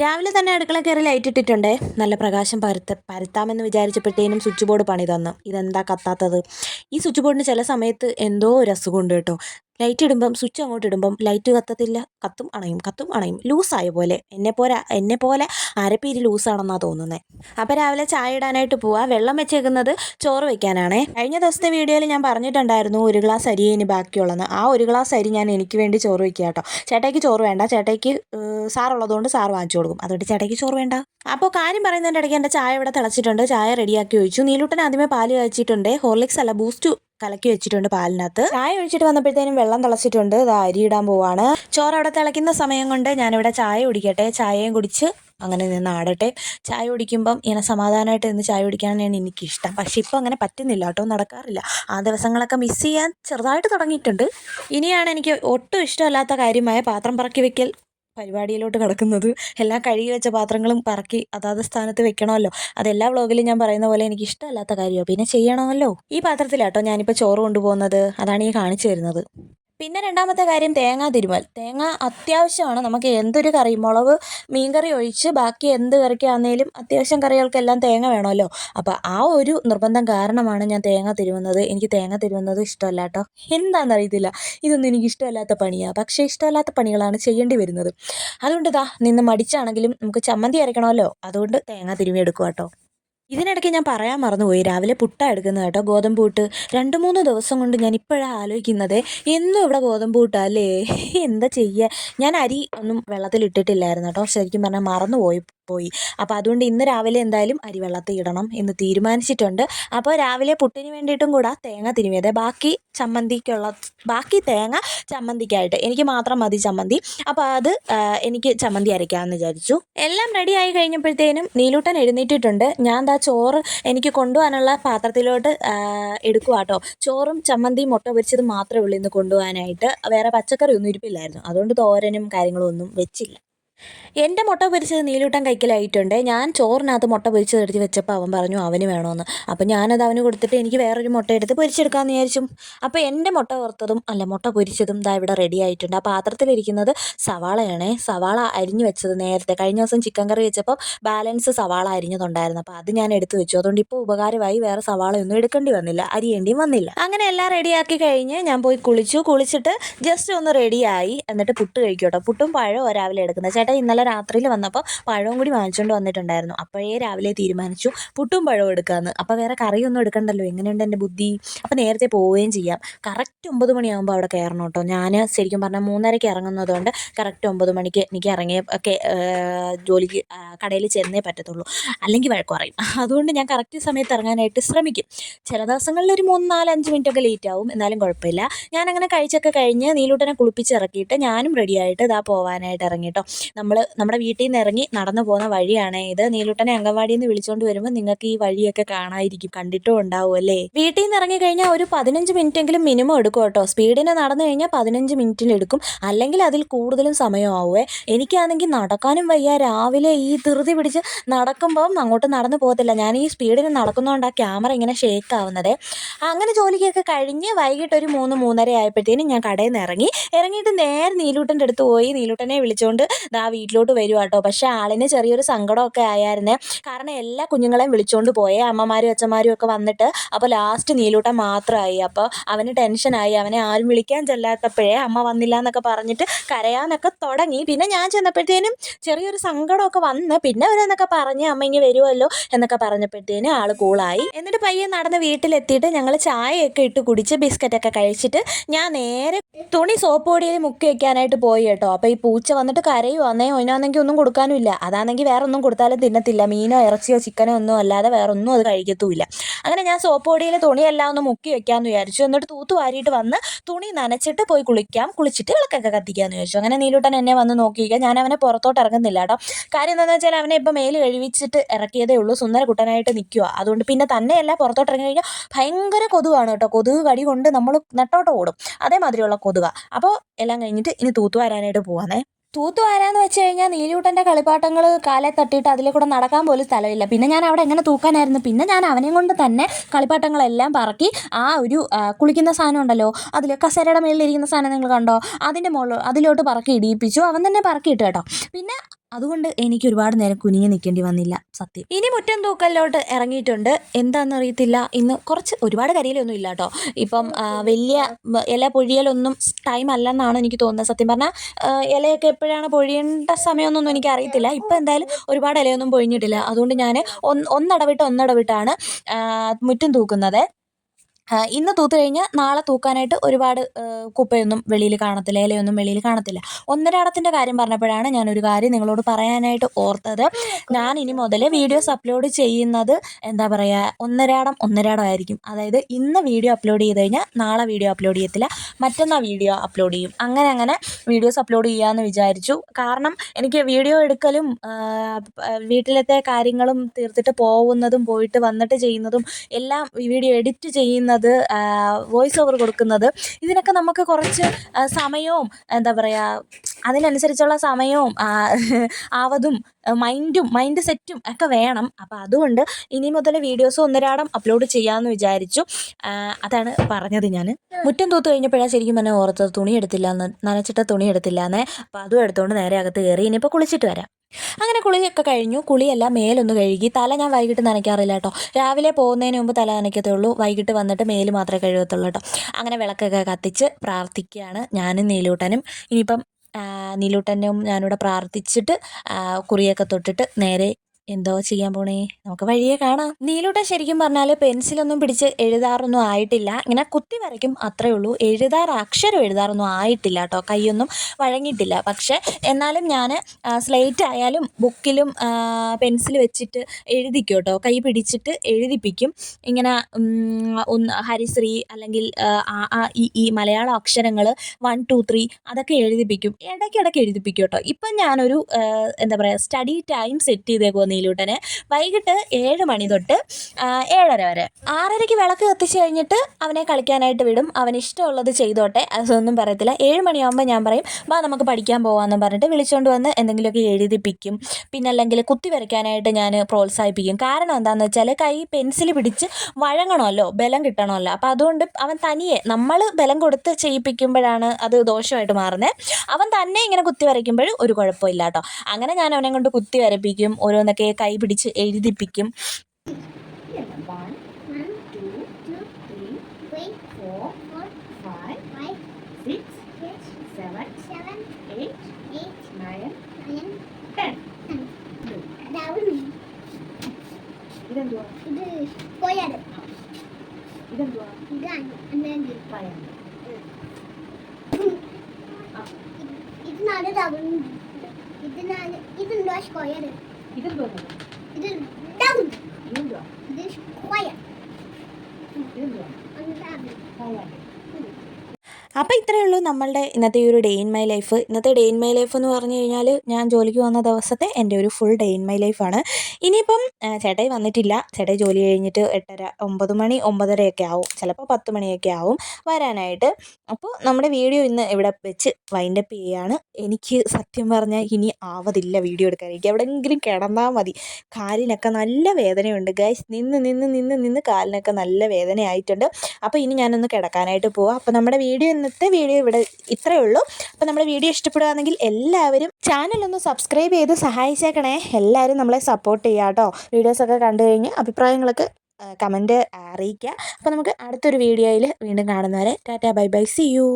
രാവിലെ തന്നെ അടുക്കള കയറി ലൈറ്റ് ഇട്ടിട്ടുണ്ടേ. നല്ല പ്രകാശം പരത്ത പരത്താമെന്ന് വിചാരിച്ചപ്പോഴത്തേനും സ്വിച്ച് ബോർഡ് പണി തന്നു ഇതെന്താ കത്താത്തത്? ഈ സ്വിച്ച് ബോർഡിന് ചില സമയത്ത് എന്തോ ഒരു അസുഖമുണ്ട് കേട്ടോ. ലൈറ്റ് ഇടുമ്പം സ്വിച്ച് അങ്ങോട്ട് ഇടുമ്പം ലൈറ്റ് കത്തത്തില്ല. കത്തും അണയും കത്തും അണയും. ലൂസായ പോലെ. എന്നെ പോലെ എന്നെ പോലെ അരപ്പീര് ലൂസാണെന്നാണ് തോന്നുന്നത് അപ്പോൾ രാവിലെ ചായ ഇടാനായിട്ട് പോവാ. വെള്ളം വെച്ചേക്കുന്നത് ചോറ് വെക്കാനാണേ. കഴിഞ്ഞ ദിവസത്തെ വീഡിയോയിൽ ഞാൻ പറഞ്ഞിട്ടുണ്ടായിരുന്നു ഒരു ഗ്ലാസ് അരി ഇനി ബാക്കിയുള്ളതെന്ന് ആ ഒരു ഗ്ലാസ് അരി ഞാൻ എനിക്ക് വേണ്ടി ചോറ് വെക്കുക കേട്ടോ ചേട്ടയ്ക്ക് ചോറ് വേണ്ട. ചേട്ടയ്ക്ക് സാറുള്ളതുകൊണ്ട് സാറ് വാങ്ങിച്ചു കൊടുക്കും. അതുകൊണ്ട് ചേട്ടയ്ക്ക് ചോറ് വേണ്ട. അപ്പോൾ കാര്യം പറയുന്നതിന്റെ ഇടയ്ക്ക് എന്റെ ചായ ഇവിടെ തിളച്ചിട്ടുണ്ട്. ചായ റെഡിയാക്കി വെച്ചു നീലൂട്ടൻ ആദ്യമേ പാൽ കഴിച്ചിട്ടുണ്ട് ഹോർലിക്സ് അല്ല ബൂസ്റ്റ് കലക്കി വെച്ചിട്ടുണ്ട് പാലിനകത്ത്. ചായ ഒഴിച്ചിട്ട് വന്നപ്പോഴത്തേനും വെള്ളം തിളച്ചിട്ടുണ്ട്. ഇത് അരി ഇടാൻ പോവാണ്. ചോറ് അവിടെ തിളയ്ക്കുന്ന സമയം കൊണ്ട് ഞാനിവിടെ ചായ കുടിക്കട്ടെ. ചായയും കുടിച്ച് അങ്ങനെ നിന്ന് ആടട്ടെ. ചായ കുടിക്കുമ്പം ഇങ്ങനെ സമാധാനമായിട്ട് നിന്ന് ചായ കുടിക്കാനാണ് എനിക്കിഷ്ടം. പക്ഷെ ഇപ്പോൾ അങ്ങനെ പറ്റുന്നില്ല കേട്ടോ. നടക്കാറില്ല. ആ ദിവസങ്ങളൊക്കെ മിസ് ചെയ്യാൻ ചെറുതായിട്ട് തുടങ്ങിയിട്ടുണ്ട്. ഇനിയാണ് എനിക്ക് ഒട്ടും ഇഷ്ടമല്ലാത്ത കാര്യമായ പാത്രം പറക്കി വെക്കൽ. പരിപാടിയിലോട്ട് കിടക്കുന്നത്. എല്ലാം കഴുകി വെച്ച പാത്രങ്ങളും പറക്കി അതാത് സ്ഥാനത്ത് വെക്കണമല്ലോ. അതെല്ലാ വ്ളോഗിലും ഞാൻ പറയുന്ന പോലെ എനിക്ക് ഇഷ്ടമല്ലാത്ത കാര്യമാണ് പിന്നെ ചെയ്യണമല്ലോ. ഈ പാത്രത്തിലാട്ടോ ഞാനിപ്പോൾ ചോറ് കൊണ്ടുപോകുന്നത്. അതാണ് ഈ കാണിച്ചു തരുന്നത്. പിന്നെ രണ്ടാമത്തെ കാര്യം തേങ്ങ തിരുമൽ. തേങ്ങ അത്യാവശ്യമാണ്. നമുക്ക് എന്തൊരു കറി മുളക് മീൻകറി ഒഴിച്ച് ബാക്കി എന്ത് കറിക്കാണെങ്കിലും അത്യാവശ്യം കറികൾക്കെല്ലാം തേങ്ങ വേണമല്ലോ. അപ്പോൾ ആ ഒരു നിർബന്ധം കാരണമാണ് ഞാൻ തേങ്ങ തിരുവുന്നത് എനിക്ക് തേങ്ങ തിരുവുന്നത് ഇഷ്ടമല്ല കേട്ടോ എന്താണെന്നറിയത്തില്ല ഇതൊന്നും എനിക്ക് ഇഷ്ടമല്ലാത്ത പണിയാണ് പക്ഷേ ഇഷ്ടമല്ലാത്ത പണികളാണ് ചെയ്യേണ്ടി വരുന്നത്. അതുകൊണ്ട് ഇതാ നിന്ന് മടിച്ചാണെങ്കിലും നമുക്ക് ചമ്മന്തി അരയ്ക്കണമല്ലോ. അതുകൊണ്ട് തേങ്ങ തിരുമി എടുക്കുക കേട്ടോ ഇതിനിടയ്ക്ക് ഞാൻ പറയാൻ മറന്നുപോയി. രാവിലെ പുട്ട എടുക്കുന്നത് കേട്ടോ ഗോതമ്പ് പുട്ട്. രണ്ട് മൂന്ന് ദിവസം കൊണ്ട് ഞാൻ ഇപ്പോഴാണ് ആലോചിക്കുന്നത് എന്നും ഇവിടെ ഗോതമ്പ് പുട്ടാ അല്ലേ? എന്താ ചെയ്യുക ഞാൻ അരി ഒന്നും വെള്ളത്തിൽ ഇട്ടിട്ടില്ലായിരുന്നു കേട്ടോ. ശരിക്കും പറഞ്ഞാൽ മറന്നുപോയി. പോയി. അപ്പോൾ അതുകൊണ്ട് ഇന്ന് രാവിലെ എന്തായാലും അരി വെള്ളത്തിൽ ഇടണം എന്ന് തീരുമാനിച്ചിട്ടുണ്ട്. അപ്പോൾ രാവിലെ പുട്ടിന് വേണ്ടിയിട്ടും കൂടെ തേങ്ങ തിരുമിയത് ബാക്കി ചമ്മന്തിക്കുള്ള ബാക്കി തേങ്ങ ചമ്മന്തിക്കായിട്ട്. എനിക്ക് മാത്രം മതി ചമ്മന്തി. അപ്പോൾ അത് എനിക്ക് ചമ്മന്തി അരയ്ക്കാമെന്ന് വിചാരിച്ചു. എല്ലാം റെഡി ആയി കഴിഞ്ഞപ്പോഴത്തേനും നീലൂട്ടൻ എഴുന്നേറ്റിട്ടുണ്ട്. ഞാൻ ദാ ചോറ് എനിക്ക് കൊണ്ടുപോകാനുള്ള പാത്രത്തിലോട്ട് എടുക്കുവാട്ടോ ചോറും ചമ്മന്തിയും മുട്ട പൊരിച്ചത് മാത്രമേ ഉള്ളൂ ഇന്ന് കൊണ്ടുപോകാനായിട്ട്. വേറെ പച്ചക്കറി ഒന്നും ഇരിപ്പില്ലായിരുന്നു. അതുകൊണ്ട് തോരനും കാര്യങ്ങളും ഒന്നും വെച്ചില്ല. എന്റെ മുട്ട പൊരിച്ചത് നീലൂട്ടൻ കൈക്കലായിട്ടുണ്ട്. ഞാൻ ചോറിനകത്ത് മുട്ട പൊരിച്ചത് എടുത്ത് വെച്ചപ്പോൾ അവൻ പറഞ്ഞു അവന് വേണമെന്ന് അപ്പോൾ ഞാനത് അവന് കൊടുത്തിട്ട് എനിക്ക് വേറൊരു മുട്ട എടുത്ത് പൊരിച്ചെടുക്കാമെന്ന് വിചാരിച്ചു. അപ്പോൾ എന്റെ മുട്ട വറുത്തതും അല്ല മുട്ട പൊരിച്ചതും ദാ ഇവിടെ റെഡി ആയിട്ടുണ്ട്. ആ പാത്രത്തിലിരിക്കുന്നത് സവാളയാണേ. സവാള അരിഞ്ഞു വെച്ചത് നേരത്തെ. കഴിഞ്ഞ ദിവസം ചിക്കൻ കറി വെച്ചപ്പോൾ ബാലൻസ് സവാള അരിഞ്ഞതുണ്ടായിരുന്നു. അപ്പോൾ അത് ഞാൻ എടുത്ത് വെച്ചു. അതുകൊണ്ട് ഇപ്പോൾ ഉപകാരമായി വേറെ സവാളയൊന്നും എടുക്കേണ്ടി വന്നില്ല. അരിയേണ്ടിയും വന്നില്ല. അങ്ങനെ എല്ലാം റെഡിയാക്കി കഴിഞ്ഞ് ഞാൻ പോയി കുളിച്ചു. കുളിച്ചിട്ട് ജസ്റ്റ് ഒന്ന് റെഡിയായി എന്നിട്ട് പുട്ട് കഴിക്കും കേട്ടോ. പുട്ടും പഴവും രാവിലെ എടുക്കുന്നത്. ചേട്ടാ ഇന്നലെ രാത്രിയിൽ വന്നപ്പോൾ പഴവും കൂടി വാങ്ങിച്ചുകൊണ്ട് വന്നിട്ടുണ്ടായിരുന്നു. അപ്പോഴേ രാവിലെ തീരുമാനിച്ചു പുട്ടും പഴവും എടുക്കാമെന്ന് അപ്പോൾ വേറെ കറിയൊന്നും എടുക്കണ്ടല്ലോ. എങ്ങനെയുണ്ട് എന്റെ ബുദ്ധി? അപ്പോൾ നേരത്തെ പോവുകയും ചെയ്യാം. കറക്റ്റ് ഒമ്പത് മണിയാകുമ്പോൾ അവിടെ കയറണം കേട്ടോ ഞാൻ ശരിക്കും പറഞ്ഞാൽ മൂന്നരയ്ക്ക് ഇറങ്ങുന്നതുകൊണ്ട് കറക്റ്റ് ഒമ്പത് മണിക്ക് എനിക്ക് ഇറങ്ങിയ ഒക്കെ ജോലിക്ക് കടയിൽ ചെന്നേ പറ്റത്തുള്ളൂ. അല്ലെങ്കിൽ വഴക്ക് പറയും. അതുകൊണ്ട് ഞാൻ കറക്റ്റ് സമയത്ത് ഇറങ്ങാനായിട്ട് ശ്രമിക്കും. ചില ദിവസങ്ങളിൽ ഒരു മൂന്ന് നാല് അഞ്ച് മിനിറ്റ് ഒക്കെ ലേറ്റ് ആവും. എന്നാലും കുഴപ്പമില്ല. ഞാൻ അങ്ങനെ കഴിച്ചൊക്കെ കഴിഞ്ഞ് നീലൂട്ടനെ കുളിപ്പിച്ച് ഇറക്കിയിട്ട് ഞാനും റെഡിയായിട്ട് ഇതാ പോവാനായിട്ട് ഇറങ്ങി കേട്ടോ നമ്മൾ നമ്മുടെ വീട്ടിൽ നിന്ന് ഇറങ്ങി നടന്നു പോകുന്ന വഴിയാണ് ഇത്. നീലൂട്ടനെ അംഗൻവാടിയിൽ നിന്ന് വിളിച്ചുകൊണ്ട് വരുമ്പോൾ നിങ്ങൾക്ക് ഈ വഴിയൊക്കെ കാണാതിരിക്കും കണ്ടിട്ടും ഉണ്ടാവും അല്ലേ? വീട്ടിൽ നിന്ന് ഇറങ്ങി കഴിഞ്ഞാൽ ഒരു പതിനഞ്ച് മിനിറ്റ് എങ്കിലും മിനിമം എടുക്കും കേട്ടോ. സ്പീഡിന് നടന്നു കഴിഞ്ഞാൽ പതിനഞ്ച് മിനിറ്റിൽ എടുക്കും. അല്ലെങ്കിൽ അതിൽ കൂടുതലും സമയമാവുമേ എനിക്കാണെങ്കിൽ നടക്കാനും വയ്യ. രാവിലെ ഈ ധൃതി പിടിച്ച് നടക്കുമ്പം അങ്ങോട്ട് നടന്നു പോകത്തില്ല. ഞാൻ ഈ സ്പീഡിന് നടക്കുന്നതുകൊണ്ട് ആ ക്യാമറ ഇങ്ങനെ ഷേക്ക് ആവുന്നത്. അങ്ങനെ ജോലിക്കൊക്കെ കഴിഞ്ഞ് വൈകിട്ട് ഒരു മൂന്ന് മൂന്നര ആയപ്പോഴത്തേനും ഞാൻ കടയിൽ നിന്ന് ഇറങ്ങി. ഇറങ്ങിയിട്ട് നേരെ നീലൂട്ടന്റെ അടുത്ത് പോയി. നീലൂട്ടനെ വിളിച്ചുകൊണ്ട് വീട്ടിലോട്ട് വരുവാ കേട്ടോ പക്ഷേ ആളിന് ചെറിയൊരു സങ്കടമൊക്കെ ആയായിരുന്നേ. കാരണം എല്ലാ കുഞ്ഞുങ്ങളെയും വിളിച്ചുകൊണ്ട് പോയേ. അമ്മമാരും അച്ഛന്മാരും ഒക്കെ വന്നിട്ട് അപ്പോൾ ലാസ്റ്റ് നീലൂട്ടൻ മാത്രമായി അപ്പോൾ അവന് ടെൻഷനായി അവനെ ആരും വിളിക്കാൻ ചെല്ലാത്തപ്പോഴേ അമ്മ വന്നില്ല എന്നൊക്കെ പറഞ്ഞിട്ട് കരയാനൊക്കെ തുടങ്ങി. പിന്നെ ഞാൻ ചെന്നപ്പോഴത്തേനും ചെറിയൊരു സങ്കടമൊക്കെ വന്ന് പിന്നെ അവരെന്നൊക്കെ പറഞ്ഞ് അമ്മ ഇങ്ങനെ വരുമല്ലോ എന്നൊക്കെ പറഞ്ഞപ്പോഴത്തേനും ആൾ കൂളായി എന്നിട്ട് പയ്യെ നടന്ന് വീട്ടിലെത്തിയിട്ട് ഞങ്ങൾ ചായയൊക്കെ ഇട്ട് കുടിച്ച് ബിസ്ക്കറ്റൊക്കെ കഴിച്ചിട്ട് ഞാൻ നേരെ തുണി സോപ്പ് പൊടിയിൽ മുക്കി വെക്കാനായിട്ട് പോയി കേട്ടോ. അപ്പോൾ ഈ പൂച്ച വന്നിട്ട് കരയുവാന്നേ ഒന്നാണെങ്കിൽ ഒന്നും കൊടുക്കാനും ഇല്ല അതാണെങ്കിൽ വേറെ ഒന്നും കൊടുത്താലും തിന്നത്തില്ല. മീനോ ഇറച്ചിയോ ചിക്കനോ ഒന്നും അല്ലാതെ വേറെ ഒന്നും അത് കഴിക്കത്തുമില്ല അങ്ങനെ ഞാൻ സോപ്പ് പൊടിയിൽ തുണിയെല്ലാം ഒന്ന് മുക്കി വെക്കാമെന്ന് വിചാരിച്ചു. എന്നിട്ട് തൂത്ത് വാരിയിട്ട് വന്ന് തുണി നനച്ചിട്ട് പോയി കുളിക്കാം. കുളിച്ചിട്ട് വിളക്കൊക്കെ കത്തിക്കാമെന്ന് വിചാരിച്ചു. അങ്ങനെ നീലൂട്ടൻ എന്നെ വന്ന് നോക്കിയിരിക്കുക ഞാൻ അവനെ പുറത്തോട്ട് ഇറങ്ങുന്നില്ല കേട്ടോ. കാര്യം എന്താണെന്ന് വെച്ചാൽ അവനെ ഇപ്പം മേൽ കഴിവിച്ചിട്ട് ഇറക്കിയതേ ഉള്ളൂ. സുന്ദര കുട്ടനായിട്ട് നിൽക്കുക അതുകൊണ്ട് പിന്നെ തന്നെയല്ല പുറത്തോട്ട് ഇറങ്ങി കഴിഞ്ഞാൽ ഭയങ്കര കൊതുവാണ് കേട്ടോ. കൊതുക് കടി കൊണ്ട് നമ്മൾ നെട്ടോട്ട് ഓടും. അതേമാതിരിയുള്ള കൊതുക. അപ്പോൾ എല്ലാം കഴിഞ്ഞിട്ട് ഇനി തൂത്തുവാരാനായിട്ട് പോവാന്നേ. തൂത്ത് ആരാന്ന് വെച്ച് കഴിഞ്ഞാൽ നീലൂട്ടന്റെ കളിപ്പാട്ടങ്ങൾ കാലെ തട്ടിയിട്ട് അതിലെ കൂടെ നടക്കാൻ പോലും സ്ഥലമില്ല. പിന്നെ ഞാൻ അവിടെ എങ്ങനെ തൂക്കാനായിരുന്നു? പിന്നെ ഞാൻ അവനെയും കൊണ്ട് തന്നെ കളിപ്പാട്ടങ്ങളെല്ലാം പറക്കി ആ ഒരു കുളിക്കുന്ന സാധനം ഉണ്ടല്ലോ അതിൽ കസേരയുടെ മേളിലിരിക്കുന്ന സാധനം നിങ്ങൾ കണ്ടോ? അതിന്റെ മുകളിൽ അതിലോട്ട് പറക്കി ഇടിയിപ്പിച്ചു. അവൻ തന്നെ പറക്കിയിട്ട് കേട്ടോ. പിന്നെ അതുകൊണ്ട് എനിക്ക് ഒരുപാട് നേരം കുനിഞ്ഞു നിൽക്കേണ്ടി വന്നില്ല സത്യം. ഇനി മുറ്റം തൂക്കലിലോട്ട് ഇറങ്ങിയിട്ടുണ്ട്. എന്താണെന്ന് അറിയത്തില്ല ഇന്ന് കുറച്ച് ഒരുപാട് കരിയിലൊന്നും ഇല്ല കേട്ടോ. ഇപ്പം വലിയ ഇല പൊഴിയലൊന്നും ടൈം അല്ലെന്നാണ് എനിക്ക് തോന്നുന്നത്. സത്യം പറഞ്ഞാൽ ഇലയൊക്കെ എപ്പോഴാണ് പൊഴിയേണ്ട സമയമൊന്നും എനിക്ക് അറിയത്തില്ല. ഇപ്പം എന്തായാലും ഒരുപാട് ഇലയൊന്നും പൊഴിഞ്ഞിട്ടില്ല. അതുകൊണ്ട് ഞാൻ ഒന്ന് ഒന്നിടവിട്ട് ഒന്നിടവിട്ടാണ് മുറ്റം തൂക്കുന്നത്. ഇന്ന് തൂത്തു കഴിഞ്ഞാൽ നാളെ തൂക്കാനായിട്ട് ഒരുപാട് കുപ്പയൊന്നും വെളിയിൽ കാണത്തില്ല ഇലയൊന്നും വെളിയിൽ കാണത്തില്ല. ഒന്നരാടത്തിന്റെ കാര്യം പറഞ്ഞപ്പോഴാണ് ഞാനൊരു കാര്യം നിങ്ങളോട് പറയാനായിട്ട് ഓർത്തത്. ഞാൻ ഇനി മുതൽ വീഡിയോസ് അപ്ലോഡ് ചെയ്യുന്നത് എന്താ പറയുക ഒന്നരാടം ഒന്നരാടം ആയിരിക്കും. അതായത് ഇന്ന് വീഡിയോ അപ്ലോഡ് ചെയ്ത് കഴിഞ്ഞാൽ നാളെ വീഡിയോ അപ്ലോഡ് ചെയ്യത്തില്ല മറ്റന്നാൾ വീഡിയോ അപ്ലോഡ് ചെയ്യും. അങ്ങനെ അങ്ങനെ വീഡിയോസ് അപ്ലോഡ് ചെയ്യാമെന്ന് വിചാരിച്ചു. കാരണം എനിക്ക് വീഡിയോ എടുക്കലും വീട്ടിലത്തെ കാര്യങ്ങളും തീർത്തിട്ട് പോകുന്നതും പോയിട്ട് വന്നിട്ട് ചെയ്യുന്നതും എല്ലാം വീഡിയോ എഡിറ്റ് ചെയ്യുന്നത് വോയിസ് ഓവർ കൊടുക്കുന്നത്. ഇതിനൊക്കെ നമുക്ക് കുറച്ച് സമയവും എന്താ പറയുക അതിനനുസരിച്ചുള്ള സമയവും ആവതും മൈൻഡും മൈൻഡ് സെറ്റും ഒക്കെ വേണം. അപ്പോൾ അതുകൊണ്ട് ഇനി മുതൽ വീഡിയോസ് ഒന്നരാടം അപ്ലോഡ് ചെയ്യാമെന്ന് വിചാരിച്ചു. അതാണ് പറഞ്ഞത് ഞാൻ മുറ്റം തൂത്ത് കഴിഞ്ഞപ്പോഴാണ് ശരിക്കും എന്നെ ഓർത്തത് തുണി എടുത്തില്ല എന്ന് നനച്ചിട്ട തുണി എടുത്തില്ല എന്നേ അപ്പോൾ അതും എടുത്തുകൊണ്ട് നേരെ അകത്ത് കയറി ഇനിയിപ്പോൾ കുളിച്ചിട്ട് വരാം. അങ്ങനെ കുളിയൊക്കെ കഴിഞ്ഞു. കുളിയല്ല മേലൊന്ന് കഴുകി. തല ഞാൻ വൈകിട്ട് നനയ്ക്കാറില്ല കേട്ടോ. രാവിലെ പോകുന്നതിന് മുമ്പ് തല നനയ്ക്കത്തുള്ളൂ. വൈകിട്ട് വന്നിട്ട് മേൽ മാത്രമേ കഴുകത്തുള്ളൂ കേട്ടോ. അങ്ങനെ വിളക്കൊക്കെ കത്തിച്ച് പ്രാർത്ഥിക്കുകയാണ് ഞാനും നീലൂട്ടനും. ഇനിയിപ്പം നീലൂട്ടനും ഞാനിവിടെ പ്രാർത്ഥിച്ചിട്ട് കുറിയൊക്കെ തൊട്ടിട്ട് നേരെ എന്തോ ചെയ്യാൻ പോണേ? നമുക്ക് വഴിയെ കാണാം. നീലൂട്ടൻ ശരിക്കും പറഞ്ഞാൽ പെൻസിലൊന്നും പിടിച്ച് എഴുതാറൊന്നും ആയിട്ടില്ല. ഇങ്ങനെ കുത്തി വരയ്ക്കും അത്രേ ഉള്ളൂ. എഴുതാറ് അക്ഷരം എഴുതാറൊന്നും ആയിട്ടില്ല കേട്ടോ കൈയൊന്നും വഴങ്ങിയിട്ടില്ല. പക്ഷേ എന്നാലും ഞാൻ സ്ലേറ്റ് ആയാലും ബുക്കിലും പെൻസിൽ വെച്ചിട്ട് എഴുതിക്കും കേട്ടോ കൈ പിടിച്ചിട്ട് എഴുതിപ്പിക്കും. ഇങ്ങനെ ഒന്ന് ഹരിശ്രീ അല്ലെങ്കിൽ ആ, ഈ മലയാള അക്ഷരങ്ങൾ വൺ ടു ത്രീ അതൊക്കെ എഴുതിപ്പിക്കും. ഇടയ്ക്കിടയ്ക്ക് എഴുതിപ്പിക്കും കേട്ടോ ഇപ്പം ഞാനൊരു എന്താ പറയുക സ്റ്റഡി ടൈം സെറ്റ് ചെയ്തേക്കുമോ നീലൂട്ടന്. വൈകിട്ട് ഏഴ് മണി തൊട്ട് ഏഴര വരെ. ആറരയ്ക്ക് വിളക്ക് കത്തിച്ച് കഴിഞ്ഞിട്ട് അവനെ കളിക്കാനായിട്ട് വിടും. അവന് ഇഷ്ടമുള്ളത് ചെയ്തോട്ടെ. അതൊന്നും പറയത്തില്ല. ഏഴ് മണിയാകുമ്പോൾ ഞാൻ പറയും വാ നമുക്ക് പഠിക്കാൻ പോകാമെന്ന് പറഞ്ഞിട്ട് വിളിച്ചുകൊണ്ട് വന്ന് എന്തെങ്കിലുമൊക്കെ എഴുതിപ്പിക്കും. പിന്നെ അല്ലെങ്കിൽ കുത്തി വരയ്ക്കാനായിട്ട് ഞാൻ പ്രോത്സാഹിപ്പിക്കും. കാരണം എന്താണെന്ന് വെച്ചാൽ കൈ പെൻസിൽ പിടിച്ച് വഴങ്ങണമല്ലോ ബലം കിട്ടണമല്ലോ. അപ്പോൾ അതുകൊണ്ട് അവൻ തനിയെ നമ്മൾ ബലം കൊടുത്ത് ചെയ്യിപ്പിക്കുമ്പോഴാണ് അത് ദോഷമായിട്ട് മാറുന്നത് അവൻ തന്നെ ഇങ്ങനെ കുത്തി വരയ്ക്കുമ്പോൾ ഒരു കുഴപ്പമില്ല കേട്ടോ. അങ്ങനെ ഞാൻ അവനെ കൊണ്ട് കുത്തി വരപ്പിക്കും ഓരോന്നൊക്കെ കുട്ടിയെ കൈപിടിച്ച് എഴുതിപ്പിക്കും. ഇത് നാല് തവണ ഇത് നാല് ഇതുണ്ടോ? കൊയർ ഇതെന്തുവാ പയം ഇത് നാല് ഡബിൾ ഇത് നാല് ഇതുണ്ടോ സ്ക്വയർ ഇതെന്തുവാ ഇത് ഡബിൾ ഇതെന്തുവാ ഇത് സ്ക്വയർ ഇതെന്തുവാ പയം അപ്പോൾ ഇത്രയേ ഉള്ളൂ നമ്മളുടെ ഇന്നത്തെ ഈ ഒരു ഡേ ഇൻ മൈ ലൈഫ് ഇന്നത്തെ ഡേ ഇൻ മൈ ലൈഫ് എന്ന് പറഞ്ഞു കഴിഞ്ഞാൽ ഞാൻ ജോലിക്ക് വന്ന ദിവസത്തെ എന്റെ ഒരു ഫുൾ ഡേ ഇൻ മൈ ലൈഫാണ് ഇനിയിപ്പം ചേട്ടായി വന്നിട്ടില്ല. ചേട്ടായി ജോലി കഴിഞ്ഞിട്ട് എട്ടര ഒമ്പത് മണി ഒമ്പതരയൊക്കെ ആവും. ചിലപ്പോൾ പത്ത് മണിയൊക്കെ ആവും വരാനായിട്ട്. അപ്പോൾ നമ്മുടെ വീഡിയോ ഇന്ന് ഇവിടെ വെച്ച് വൈൻഡപ്പ് ചെയ്യുകയാണ് എനിക്ക് സത്യം പറഞ്ഞാൽ ഇനി ആവതില്ല വീഡിയോ എടുക്കാൻ. എനിക്ക് എവിടെയെങ്കിലും കിടന്നാൽ മതി. കാലിനൊക്കെ നല്ല വേദനയുണ്ട്. ഗൈസ് നിന്ന് നിന്ന് നിന്ന് നിന്ന് കാലിനൊക്കെ നല്ല വേദനയായിട്ടുണ്ട്. അപ്പോൾ ഇനി ഞാനൊന്ന് കിടക്കാനായിട്ട് പോവാം. അപ്പോൾ നമ്മുടെ വീഡിയോ ഇന്നത്തെ വീഡിയോ ഇവിടെ ഇത്രയേ ഉള്ളൂ. അപ്പോൾ നമ്മുടെ വീഡിയോ ഇഷ്ടപ്പെടുകയാണെങ്കിൽ എല്ലാവരും ചാനലൊന്ന് സബ്സ്ക്രൈബ് ചെയ്ത് സഹായിച്ചേക്കണേ. എല്ലാവരും നമ്മളെ സപ്പോർട്ട് ചെയ്യുക കേട്ടോ വീഡിയോസൊക്കെ കണ്ടു കഴിഞ്ഞ് അഭിപ്രായങ്ങളൊക്കെ കമന്റ് അറിയിക്കുക. അപ്പോൾ നമുക്ക് അടുത്തൊരു വീഡിയോയിൽ വീണ്ടും കാണുന്നവരെ tata bye bye see you